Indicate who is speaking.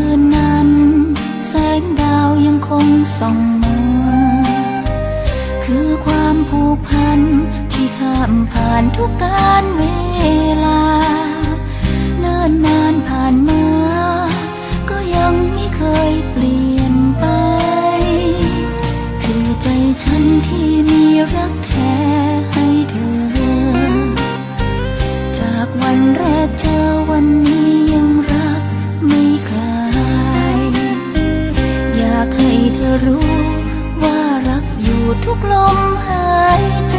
Speaker 1: คืนนั้น แสงดาวยังคงส่องมา คือความผูกพันที่ข้ามผ่านทุกการเวลา เนิ่นนานผ่านมา ก็ยังไม่เคยเปลี่ยนไป คือใจฉันที่มีรักแท้ รู้ว่ารักอยู่ทุกลมหายใจ